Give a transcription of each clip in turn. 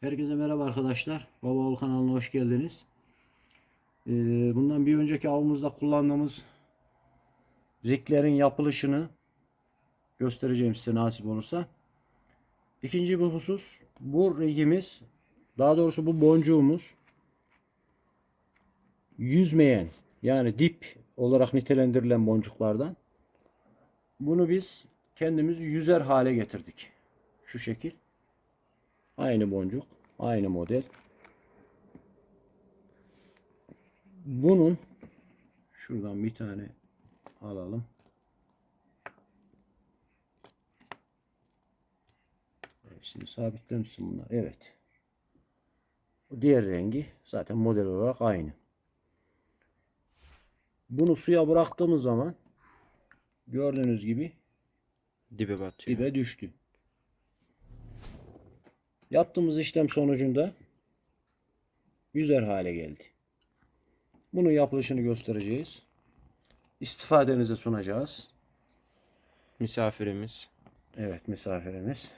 Herkese merhaba arkadaşlar. Baba Oğul kanalına hoş geldiniz. Ee, bundan bir önceki avımızda kullandığımız riglerin yapılışını göstereceğim size nasip olursa. İkinci bir husus bu rigimiz daha doğrusu bu boncuğumuz yüzmeyen yani dip olarak nitelendirilen boncuklardan. Bunu biz kendimiz yüzer hale getirdik. Şu şekil. Aynı boncuk, aynı model. Bunun şuradan bir tane alalım. Şimdi sabitlemişsin bunlar. Evet. Diğer rengi zaten model olarak aynı. Bunu suya bıraktığımız zaman gördüğünüz gibi Dibe batıyor. dibe düştü. Yaptığımız işlem sonucunda yüzer hale geldi. Bunun yapılışını göstereceğiz. İstifadenize sunacağız. Misafirimiz. Evet misafirimiz.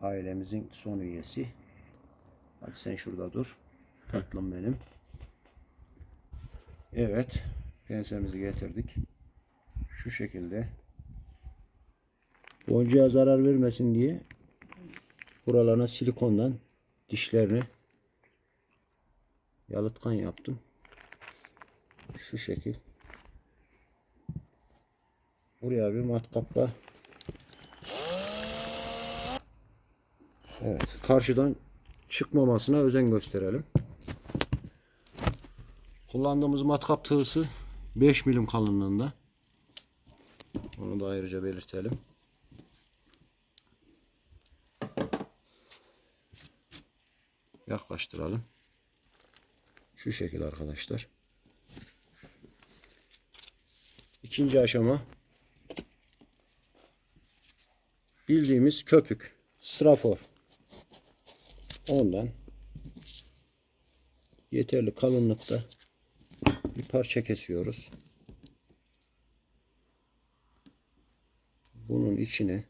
Ailemizin son üyesi. Hadi sen şurada dur. Tatlım benim. Evet. Pensemizi getirdik. Şu şekilde. Boncuğa zarar vermesin diye buralarına silikondan dişlerini yalıtkan yaptım. Şu şekil. Buraya bir matkapla Evet, karşıdan çıkmamasına özen gösterelim. Kullandığımız matkap tığısı 5 milim kalınlığında. Onu da ayrıca belirtelim. Yaklaştıralım. Şu şekil arkadaşlar. İkinci aşama bildiğimiz köpük. Strafor. Ondan yeterli kalınlıkta bir parça kesiyoruz. Bunun içine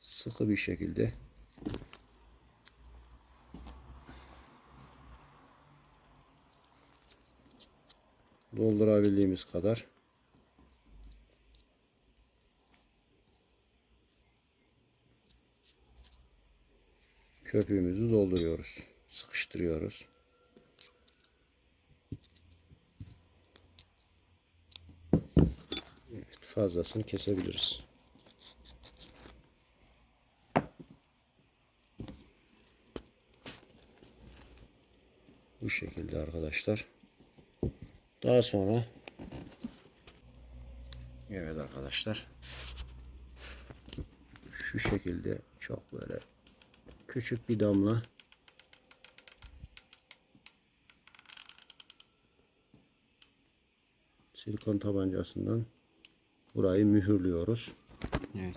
sıkı bir şekilde doldurabildiğimiz kadar köpüğümüzü dolduruyoruz. Sıkıştırıyoruz. Evet, fazlasını kesebiliriz. Bu şekilde arkadaşlar. Daha sonra Evet arkadaşlar. Şu şekilde çok böyle küçük bir damla silikon tabancasından burayı mühürlüyoruz. Evet.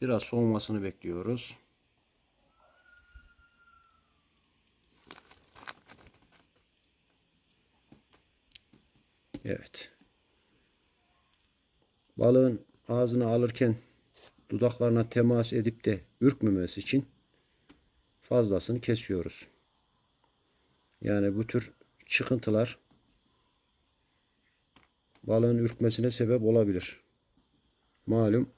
Biraz soğumasını bekliyoruz. Evet. Balığın ağzına alırken dudaklarına temas edip de ürkmemesi için fazlasını kesiyoruz. Yani bu tür çıkıntılar balığın ürkmesine sebep olabilir. Malum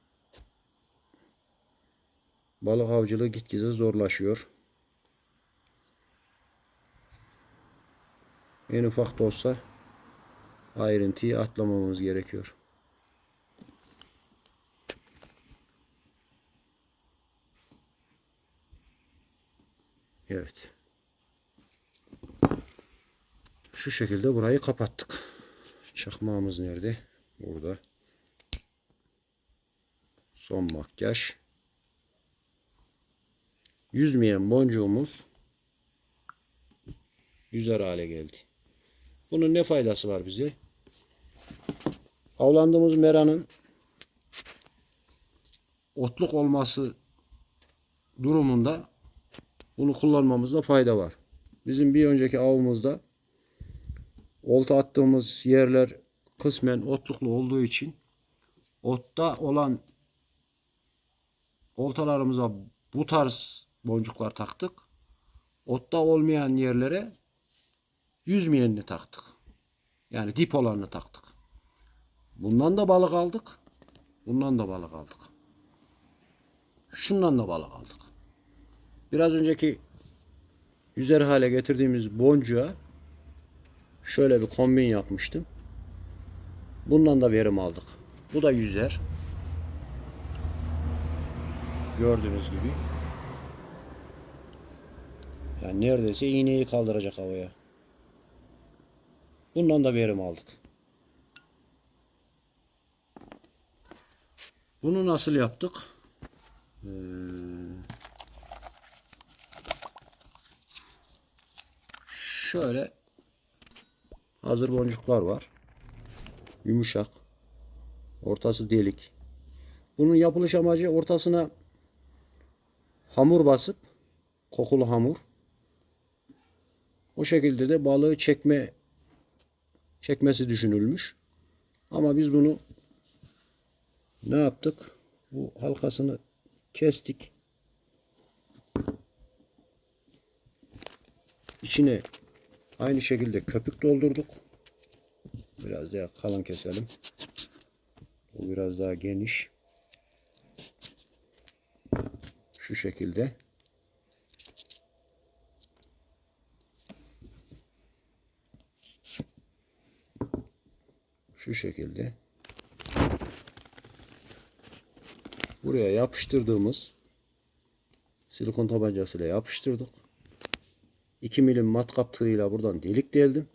balık avcılığı gitgide zorlaşıyor. En ufak da olsa ayrıntıyı atlamamamız gerekiyor. Evet. Şu şekilde burayı kapattık. Çakmağımız nerede? Burada. Son makyaj. Yüzmeyen boncuğumuz yüzer hale geldi. Bunun ne faydası var bize? Avlandığımız meranın otluk olması durumunda bunu kullanmamızda fayda var. Bizim bir önceki avımızda olta attığımız yerler kısmen otluklu olduğu için otta olan oltalarımıza bu tarz boncuklar taktık. Otta olmayan yerlere yüzmeyenini taktık. Yani dip olanını taktık. Bundan da balık aldık. Bundan da balık aldık. Şundan da balık aldık. Biraz önceki yüzer hale getirdiğimiz boncuğa şöyle bir kombin yapmıştım. Bundan da verim aldık. Bu da yüzer. Gördüğünüz gibi. Yani neredeyse iğneyi kaldıracak havaya. Bundan da verim aldık. Bunu nasıl yaptık? Ee, şöyle hazır boncuklar var. Yumuşak. Ortası delik. Bunun yapılış amacı ortasına hamur basıp kokulu hamur. O şekilde de balığı çekme çekmesi düşünülmüş. Ama biz bunu ne yaptık? Bu halkasını kestik. İçine aynı şekilde köpük doldurduk. Biraz daha kalın keselim. Bu biraz daha geniş. Şu şekilde. Şu şekilde. Buraya yapıştırdığımız silikon tabancasıyla yapıştırdık. 2 milim matkap tığıyla buradan delik deldim.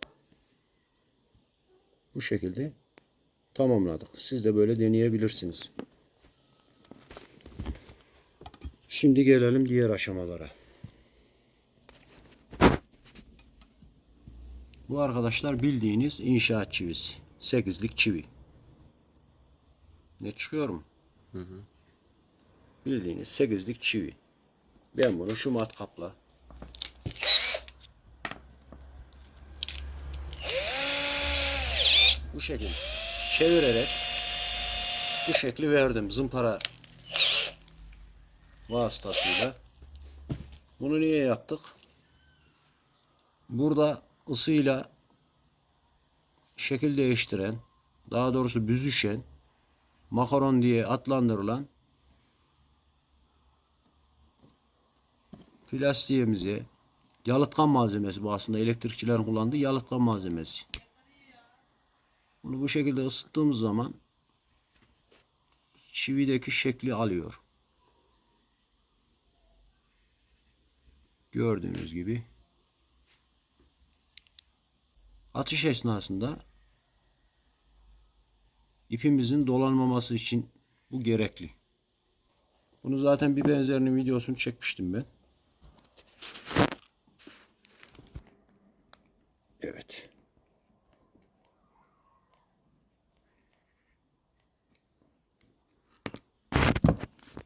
Bu şekilde tamamladık. Siz de böyle deneyebilirsiniz. Şimdi gelelim diğer aşamalara. Bu arkadaşlar bildiğiniz inşaat çivisi. 8'lik çivi. Ne çıkıyor mu? Hı hı. Bildiğiniz 8'lik çivi. Ben bunu şu matkapla bu şekilde çevirerek bu şekli verdim zımpara vasıtasıyla. Bunu niye yaptık? Burada ısıyla şekil değiştiren, daha doğrusu büzüşen, makaron diye adlandırılan plastiğimize yalıtkan malzemesi bu aslında elektrikçilerin kullandığı yalıtkan malzemesi. Bunu bu şekilde ısıttığımız zaman çivideki şekli alıyor. Gördüğünüz gibi atış esnasında ipimizin dolanmaması için bu gerekli. Bunu zaten bir benzerinin videosunu çekmiştim ben. Evet.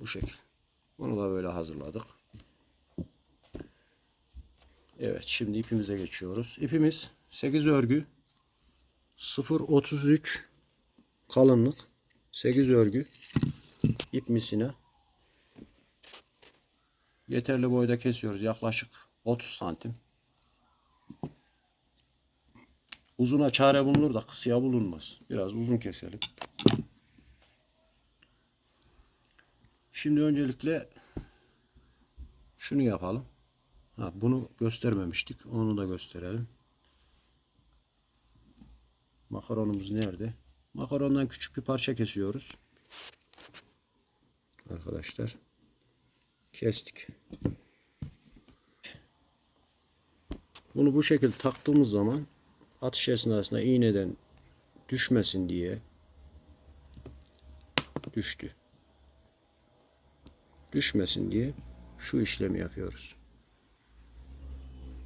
Bu şekil. Bunu da böyle hazırladık. Evet şimdi ipimize geçiyoruz. İpimiz 8 örgü 0.33 kalınlık 8 örgü ip misine yeterli boyda kesiyoruz. Yaklaşık 30 santim. Uzuna çare bulunur da kısaya bulunmaz. Biraz uzun keselim. Şimdi öncelikle şunu yapalım. Ha, bunu göstermemiştik. Onu da gösterelim. Makaronumuz nerede? Makarondan küçük bir parça kesiyoruz. Arkadaşlar. Kestik. Bunu bu şekilde taktığımız zaman atış esnasında iğneden düşmesin diye düştü. Düşmesin diye şu işlemi yapıyoruz.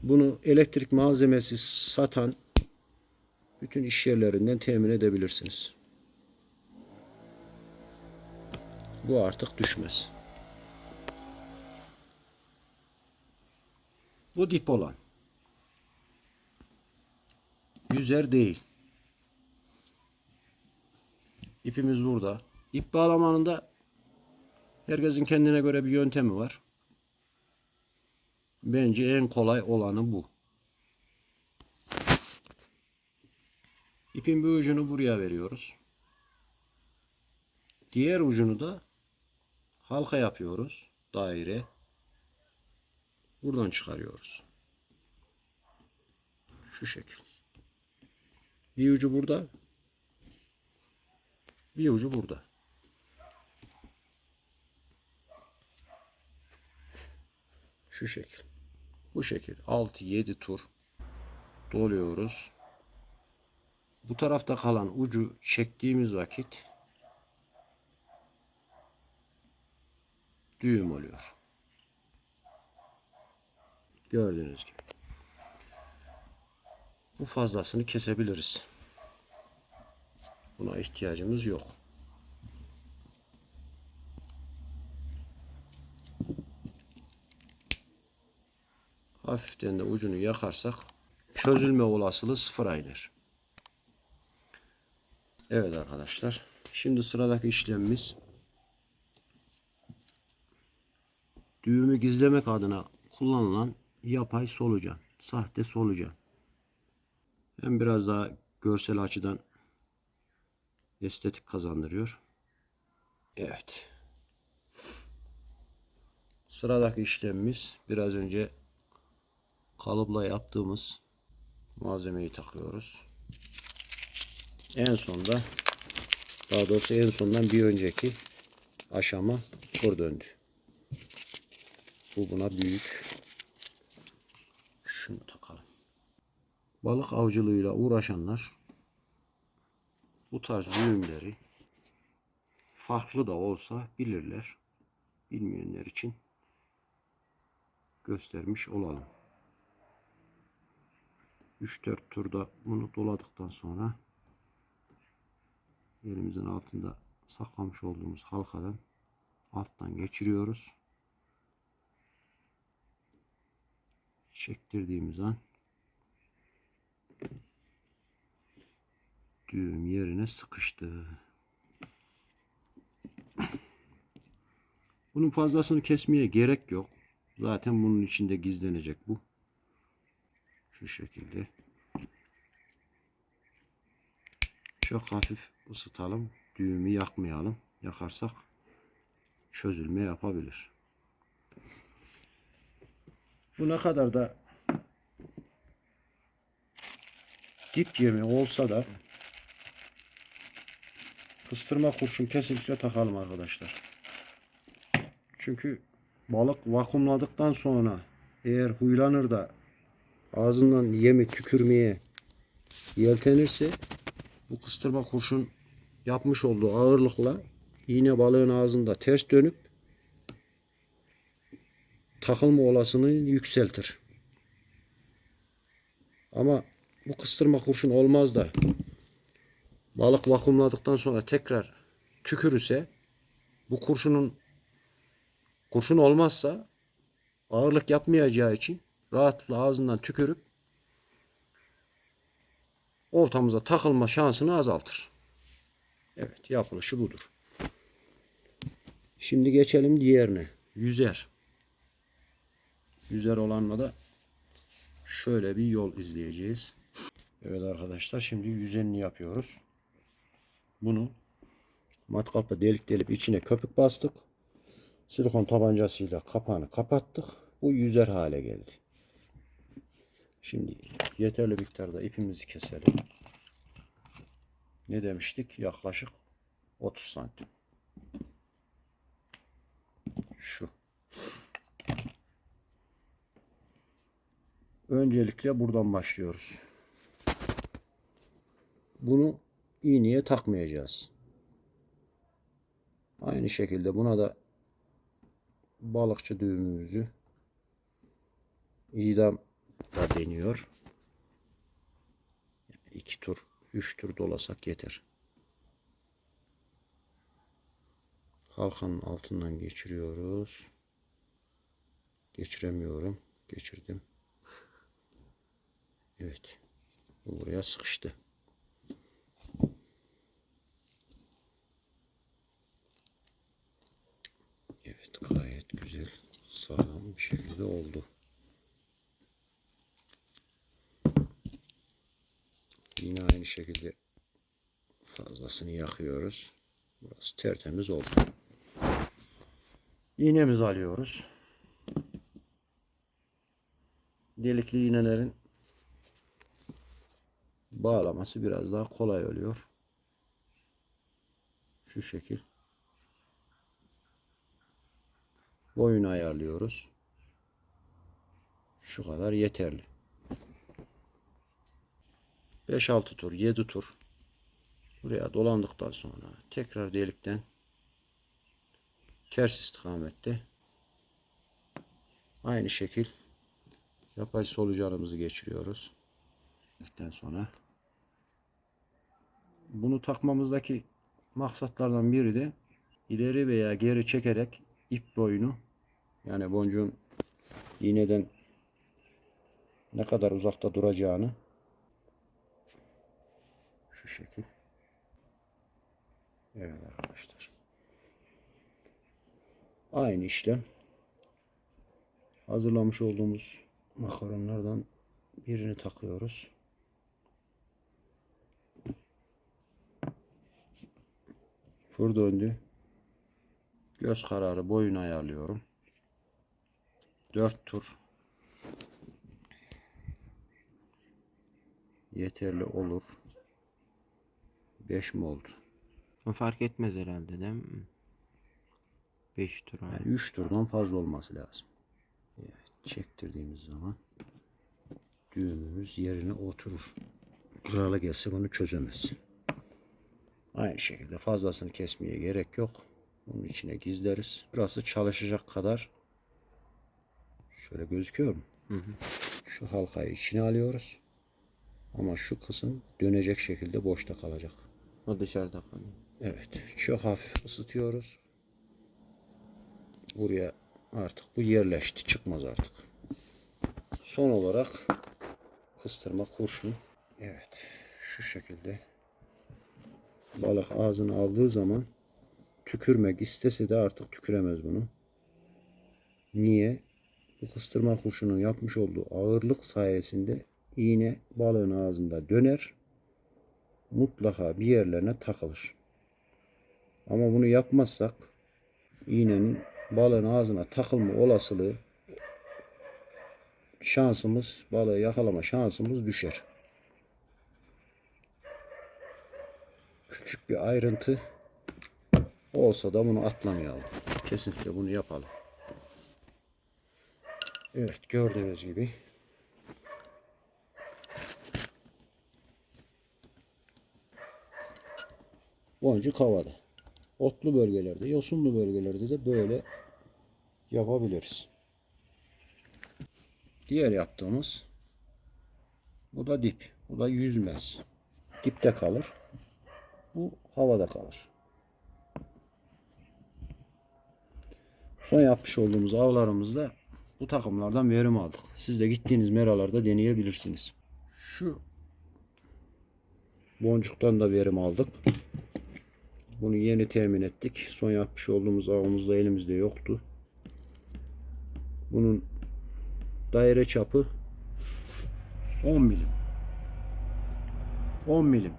Bunu elektrik malzemesi satan bütün iş yerlerinden temin edebilirsiniz. Bu artık düşmez. Bu dip olan. Yüzer değil. İpimiz burada. İp bağlamanın herkesin kendine göre bir yöntemi var. Bence en kolay olanı bu. İpin bir ucunu buraya veriyoruz. Diğer ucunu da halka yapıyoruz. Daire. Buradan çıkarıyoruz. Şu şekil. Bir ucu burada. Bir ucu burada. Şu şekil. Bu şekil. 6-7 tur doluyoruz. Bu tarafta kalan ucu çektiğimiz vakit düğüm oluyor. Gördüğünüz gibi. Bu fazlasını kesebiliriz. Buna ihtiyacımız yok. Hafiften de ucunu yakarsak çözülme olasılığı sıfıra iner. Evet arkadaşlar. Şimdi sıradaki işlemimiz düğümü gizlemek adına kullanılan yapay solucan. Sahte solucan. Hem biraz daha görsel açıdan estetik kazandırıyor. Evet. Sıradaki işlemimiz biraz önce kalıpla yaptığımız malzemeyi takıyoruz. En sonda daha doğrusu en sondan bir önceki aşama kur döndü. Bu buna büyük. Şunu takalım. Balık avcılığıyla uğraşanlar bu tarz düğümleri farklı da olsa bilirler. Bilmeyenler için göstermiş olalım. 3-4 turda bunu doladıktan sonra elimizin altında saklamış olduğumuz halkadan alttan geçiriyoruz. Çektirdiğimiz an düğüm yerine sıkıştı. Bunun fazlasını kesmeye gerek yok. Zaten bunun içinde gizlenecek bu. Şu şekilde. Çok hafif ısıtalım. Düğümü yakmayalım. Yakarsak çözülme yapabilir. Bu ne kadar da dip yemi olsa da kıstırma kurşun kesinlikle takalım arkadaşlar. Çünkü balık vakumladıktan sonra eğer huylanır da ağzından yemi tükürmeye yeltenirse bu kıstırma kurşun yapmış olduğu ağırlıkla iğne balığın ağzında ters dönüp takılma olasılığını yükseltir. Ama bu kıstırma kurşun olmaz da balık vakumladıktan sonra tekrar tükürürse bu kurşunun kurşun olmazsa ağırlık yapmayacağı için rahatlıkla ağzından tükürüp oltamıza takılma şansını azaltır. Evet yapılışı budur. Şimdi geçelim diğerine. Yüzer. Yüzer olanla da şöyle bir yol izleyeceğiz. Evet arkadaşlar şimdi yüzenini yapıyoruz. Bunu matkapla delik delip içine köpük bastık. Silikon tabancasıyla kapağını kapattık. Bu yüzer hale geldi. Şimdi yeterli miktarda ipimizi keselim. Ne demiştik? Yaklaşık 30 santim. Şu. Öncelikle buradan başlıyoruz. Bunu iğneye takmayacağız. Aynı şekilde buna da balıkçı düğümümüzü idam da deniyor. Yani iki tur, üç tur dolasak yeter. Halkanın altından geçiriyoruz. Geçiremiyorum. Geçirdim. Evet. Buraya sıkıştı. Evet gayet güzel sağlam bir şekilde oldu. Yine aynı şekilde fazlasını yakıyoruz. Burası tertemiz oldu. İğnemizi alıyoruz. Delikli iğnelerin bağlaması biraz daha kolay oluyor. Şu şekil. Boyunu ayarlıyoruz. Şu kadar yeterli. 5-6 tur, 7 tur buraya dolandıktan sonra tekrar delikten ters istikamette aynı şekil yapay solucanımızı geçiriyoruz. Dedikten sonra bunu takmamızdaki maksatlardan biri de ileri veya geri çekerek ip boyunu yani boncuğun iğneden ne kadar uzakta duracağını şu şekil. Evet arkadaşlar. Aynı işlem. Hazırlamış olduğumuz makaronlardan birini takıyoruz. Fır döndü. Göz kararı boyun ayarlıyorum. 4 tur. Yeterli olur. 5 mi oldu? Fark etmez herhalde değil mi? 5 tur. Yani 3 turdan fazla olması lazım. Evet, çektirdiğimiz zaman düğümümüz yerine oturur. Kralı gelse bunu çözemez. Aynı şekilde fazlasını kesmeye gerek yok. Bunun içine gizleriz. Burası çalışacak kadar şöyle gözüküyor mu? Şu halkayı içine alıyoruz. Ama şu kısım dönecek şekilde boşta kalacak. O dışarıda kalıyor. Evet, çok hafif ısıtıyoruz. Buraya artık bu yerleşti, çıkmaz artık. Son olarak kıstırma kurşunu. Evet, şu şekilde balık ağzını aldığı zaman tükürmek istese de artık tüküremez bunu. Niye? Bu kıstırma kurşunun yapmış olduğu ağırlık sayesinde iğne balığın ağzında döner. Mutlaka bir yerlerine takılır. Ama bunu yapmazsak iğnenin balığın ağzına takılma olasılığı şansımız balığı yakalama şansımız düşer. Küçük bir ayrıntı olsa da bunu atlamayalım. Kesinlikle bunu yapalım. Evet gördüğünüz gibi boncuk havada. Otlu bölgelerde, yosunlu bölgelerde de böyle yapabiliriz. Diğer yaptığımız bu da dip. Bu da yüzmez. Dipte kalır. Bu havada kalır. Son yapmış olduğumuz avlarımızda bu takımlardan verim aldık. Siz de gittiğiniz meralarda deneyebilirsiniz. Şu boncuktan da verim aldık. Bunu yeni temin ettik. Son yapmış olduğumuz avımızda elimizde yoktu. Bunun daire çapı 10 milim. 10 milim.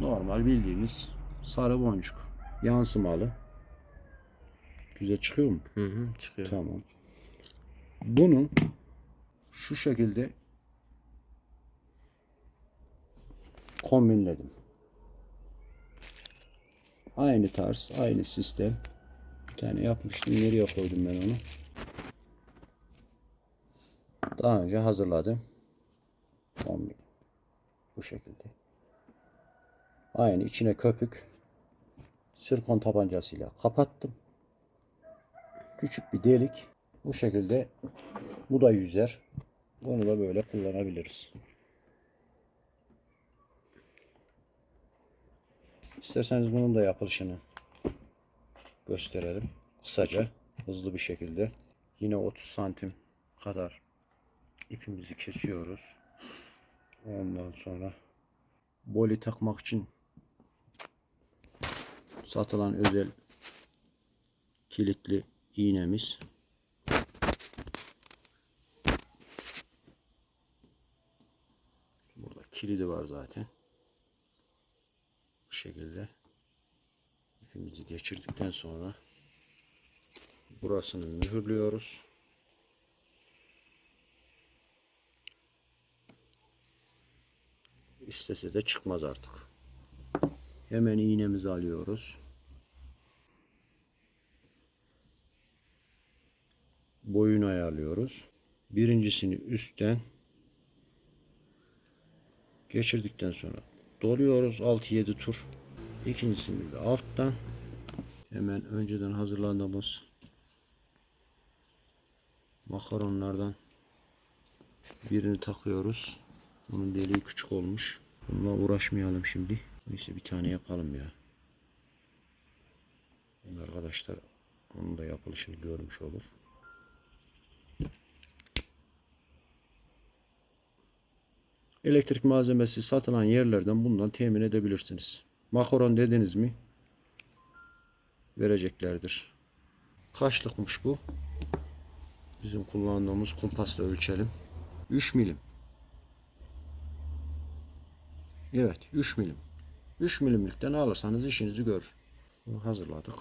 Normal bildiğimiz sarı boncuk. Yansımalı. Güzel çıkıyor mu? Hı hı çıkıyor. Tamam. Bunu şu şekilde kombinledim. Aynı tarz, aynı sistem. Bir tane yapmıştım. Nereye koydum ben onu? Daha önce hazırladım. Kombin. Bu şekilde. Aynı içine köpük. Sirkon tabancasıyla kapattım. Küçük bir delik. Bu şekilde bu da yüzer. Bunu da böyle kullanabiliriz. İsterseniz bunun da yapılışını gösterelim. Kısaca, hızlı bir şekilde. Yine 30 santim kadar ipimizi kesiyoruz. Ondan sonra boli takmak için satılan özel kilitli iğnemiz. Burada kilidi var zaten. Bu şekilde ipimizi geçirdikten sonra burasını mühürlüyoruz. İstese de çıkmaz artık. Hemen iğnemizi alıyoruz. Boyunu ayarlıyoruz. Birincisini üstten geçirdikten sonra doluyoruz 6-7 tur. İkincisini de alttan hemen önceden hazırlandığımız makaronlardan birini takıyoruz. Bunun deliği küçük olmuş. Bununla uğraşmayalım şimdi. Neyse bir tane yapalım ya. Arkadaşlar onun da yapılışını görmüş olur. Elektrik malzemesi satılan yerlerden bundan temin edebilirsiniz. Makaron dediniz mi? Vereceklerdir. Kaçlıkmış bu? Bizim kullandığımız kumpasla ölçelim. 3 milim. Evet 3 milim. 3 milimlikten alırsanız işinizi görür. Bunu hazırladık.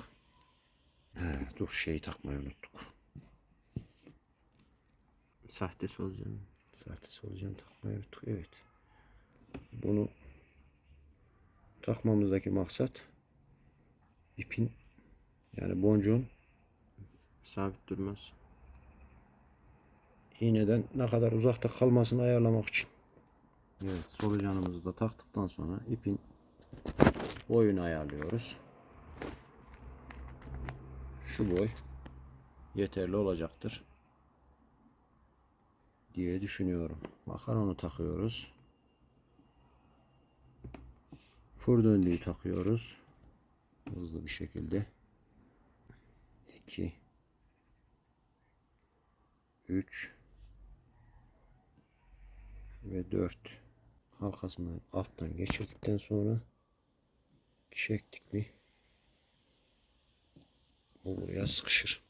He, dur şeyi takmayı unuttuk. Sahte solucan. Sahte solucan takmayı unuttuk. Evet. Bunu takmamızdaki maksat ipin yani boncuğun Sabit durmaz. iğneden ne kadar uzakta kalmasını ayarlamak için. Evet solucanımızı da taktıktan sonra ipin boyunu ayarlıyoruz. Şu boy yeterli olacaktır diye düşünüyorum. Makaronu takıyoruz. Fır döndüğü takıyoruz. Hızlı bir şekilde. 2 3 ve 4 halkasını alttan geçirdikten sonra çektik mi bu buraya sıkışır.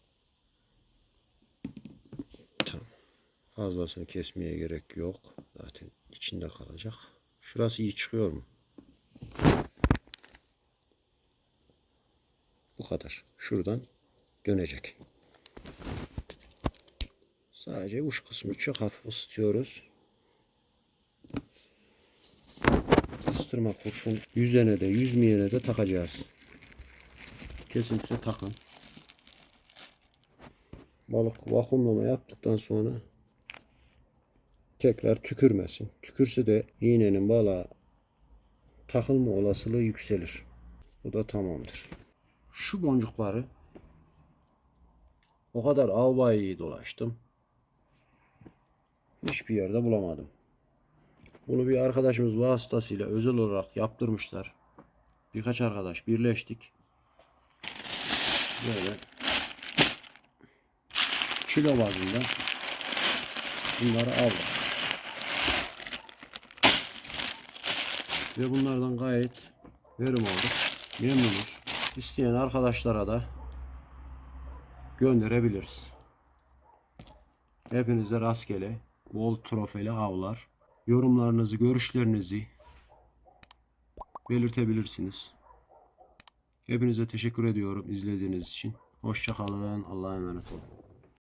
Fazlasını kesmeye gerek yok. Zaten içinde kalacak. Şurası iyi çıkıyor mu? Bu kadar. Şuradan dönecek. Sadece uç kısmı çok hafif ısıtıyoruz. Kıstırma kurşun yüzene de yüzmeyene de takacağız. Kesinlikle takın. Balık vakumlama yaptıktan sonra tekrar tükürmesin. Tükürse de iğnenin balığa takılma olasılığı yükselir. Bu da tamamdır. Şu boncukları o kadar albayı dolaştım. Hiçbir yerde bulamadım. Bunu bir arkadaşımız vasıtasıyla özel olarak yaptırmışlar. Birkaç arkadaş birleştik. Böyle kilo bazında bunları aldık. Ve bunlardan gayet verim aldık. Memnunuz. İsteyen arkadaşlara da gönderebiliriz. Hepinize rastgele, bol trofeli avlar. Yorumlarınızı, görüşlerinizi belirtebilirsiniz. Hepinize teşekkür ediyorum izlediğiniz için. Hoşçakalın. Allah'a emanet olun.